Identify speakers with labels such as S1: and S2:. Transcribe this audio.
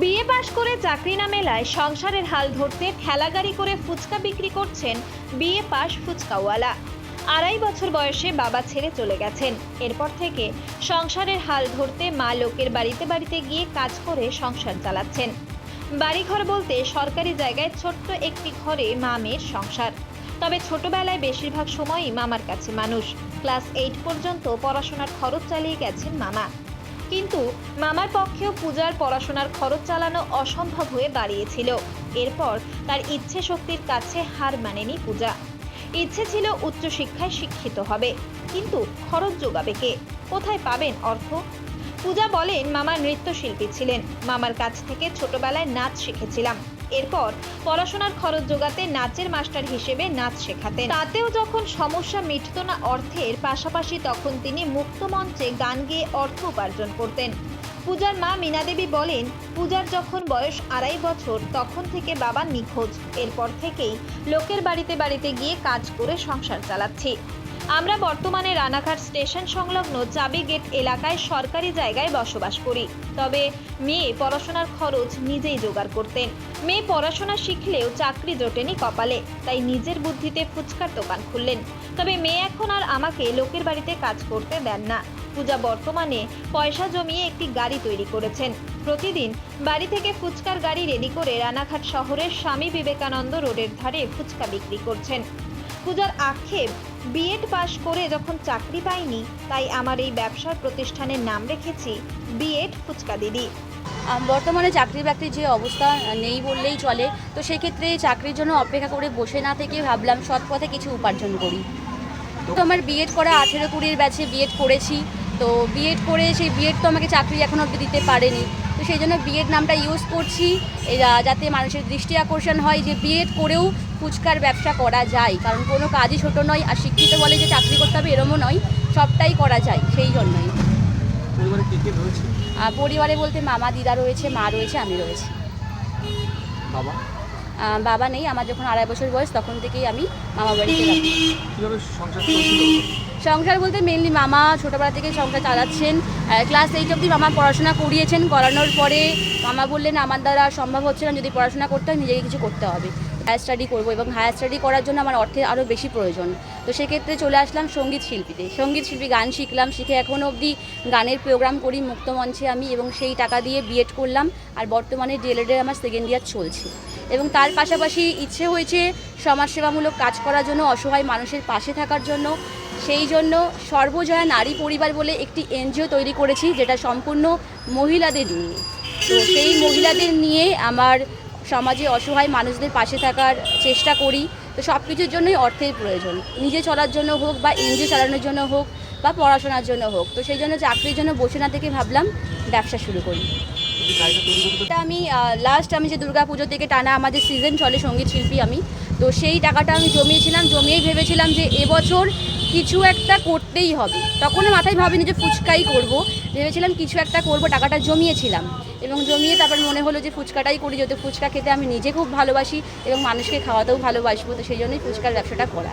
S1: BA পাশ করে চাকরি না মেলায় সংসারের হাল ধরতে ঠেলাগাড়ি করে ফুচকা বিক্রি করছেন বিএ পাশ ফুচকাওয়ালা। আড়াই বছর বয়সে বাবা ছেড়ে চলে গেছেন। এরপর থেকে সংসারের হাল ধরতে মা লোকের বাড়িতে বাড়িতে গিয়ে কাজ করে সংসার চালাচ্ছেন। বাড়িঘর বলতে সরকারি জায়গায় ছোট্ট একটি ঘরে মা মেয়ের সংসার। তবে ছোটবেলায় বেশিরভাগ সময়ই মামার কাছে মানুষ। ক্লাস এইট পর্যন্ত পড়াশোনার খরচ চালিয়ে গেছেন মামা। কিন্তু মামার পক্ষেও পূজার পড়াশোনার খরচ চালানো অসম্ভব হয়ে দাঁড়িয়েছিল। এরপর তার ইচ্ছে শক্তির কাছে হার মানেনি পূজা। ইচ্ছে ছিল উচ্চশিক্ষায় শিক্ষিত হবে, কিন্তু খরচ যোগাবে কে? কোথায় পাবেন অর্থ? পূজা বলেন, মামা নৃত্যশিল্পী ছিলেন। মামার কাছ থেকে ছোটবেলায় নাচ শিখেছিলাম। এরপর পড়াশোনার খরচ যোগাতে নাচের মাস্টার হিসেবে নাচ শেখাতেন। তাতেও যখন সমস্যা মিটত না অর্থের, পাশাপাশি তখন তিনি মুক্ত মঞ্চে গান গেয়ে অর্থ উপার্জন করতেন। পূজার মা মীনা দেবী বলেন, পূজার যখন বয়স আড়াই বছর, তখন থেকে বাবা নিখোঁজ। এরপর থেকেই লোকের বাড়িতে বাড়িতে গিয়ে কাজ করে সংসার চালাচ্ছি। আমরা বর্তমানে রানাঘাট স্টেশন সংলগ্ন চাবি গেট এলাকায় সরকারি জায়গায় বসবাস করি। তবে মেয়ে পড়াশোনার খরচ নিজেই জোগাড় করতেন। মেয়ে পড়াশোনা শিখলেও চাকরি জোটেনি কপালে, তাই নিজের বুদ্ধিতে ফুচকার দোকান খুললেন। তবে মেয়ে এখন আর আমাকে লোকের বাড়িতে কাজ করতে দেন না। পূজা বর্তমানে পয়সা জমিয়ে একটি গাড়ি তৈরি করেছেন। প্রতিদিন বাড়ি থেকে ফুচকার গাড়ি রেডি করে রানাঘাট শহরের স্বামী বিবেকানন্দ রোডের ধারে ফুচকা বিক্রি করছেন। পূজার আক্ষেপ, বিএড পাশ করে যখন চাকরি পাইনি, তাই আমার এই ব্যবসার প্রতিষ্ঠানের নাম রেখেছি বিএড ফুচকা দিদি।
S2: বর্তমানে চাকরি বাকরির যে অবস্থা নেই বললেই চলে। তো সেক্ষেত্রে চাকরির জন্য অপেক্ষা করে বসে না থেকে ভাবলাম সৎ পথে কিছু উপার্জন করি। তো আমার বিএড করা আঠেরো কুড়ির ব্যাচে বিএড করেছি। তো বিএড করে সেই বিএড তো আমাকে চাকরি এখনও অব্দি দিতে পারেনি। তো সেই জন্য বিএড নামটা ইউজ করছি যাতে মানুষের দৃষ্টি আকর্ষণ হয় যে বিএড করেও ফুচকার ব্যবসা করা যায়। কারণ কোনো কাজই ছোট নয় আর শিক্ষিত বলে যে চাকরি করতে হবে এরমও নয় সবটাই করা যায় সেই জন্যই।
S3: পরিবারে
S2: বলতে মামা দিদা রয়েছে মা রয়েছে আমি রয়েছি।
S3: বাবা?
S2: বাবা নেই আমার যখন আড়াই বছর বয়স তখন থেকেই আমি মামা বাড়িতে
S3: সংসার
S2: বলতে মেনলি মামা ছোটোবেলা থেকে সংসার চালাচ্ছেন। ক্লাস এইট অব্দি মামা পড়াশোনা করিয়েছেন। করানোর পরে মামা বললেন আমার দ্বারা সম্ভব হচ্ছে না যদি পড়াশোনা করতে হয় নিজেকে কিছু করতে হবে। হায়ার স্টাডি করব এবং হায়ার স্টাডি করার জন্য আমার অর্থের আরও বেশি প্রয়োজন। তো সেক্ষেত্রে চলে আসলাম সংগীত শিল্পীতে। সংগীত শিল্পী গান শিখলাম, শিখে এখনও অবধি গানের প্রোগ্রাম করি মুক্ত মঞ্চে আমি এবং সেই টাকা দিয়ে বিএড করলাম আর বর্তমানে ডিএলএডের আমার সেকেন্ড ইয়ার চলছে। এবং তার পাশাপাশি ইচ্ছে হয়েছে সমাজসেবামূলক কাজ করার জন্য, অসহায় মানুষের পাশে থাকার জন্য। সেই জন্য সর্বজয়া নারী পরিবার বলে একটি এনজিও তৈরি করেছি, যেটা সম্পূর্ণ মহিলাদের নিয়ে। তো সেই মহিলাদের নিয়ে আমার সমাজে অসহায় মানুষদের পাশে থাকার চেষ্টা করি। তো সব কিছুর জন্যই অর্থের প্রয়োজন। নিজে চলার জন্য হোক বা এনজিও চালানোর জন্য হোক বা পড়াশোনার জন্য হোক। তো সেই জন্য চাকরির জন্য বসে না থেকে ভাবলাম ব্যবসা শুরু করি। এটা আমি লাস্ট আমি যে দুর্গা পুজো থেকে টানা আমাদের সিজন চলে সংগীত শিল্পী আমি। তো সেই টাকাটা আমি জমিয়েছিলাম, জমিয়েই ভেবেছিলাম যে এবছর কিছু একটা করতেই হবে। তখন মাথায় ভাবিনি যে ফুচকাই করব। ভেবেছিলাম কিছু একটা করব, টাকাটা জমিয়েছিলাম। এবং জমিয়ে তারপর মনে হলো যে ফুচকাটাই করি, যেহেতু ফুচকা খেতে আমি নিজে খুব ভালোবাসি এবং মানুষকে খাওয়াতেও ভালোবাসবো, তো সেই জন্যই ফুচকার ব্যবসাটা করা।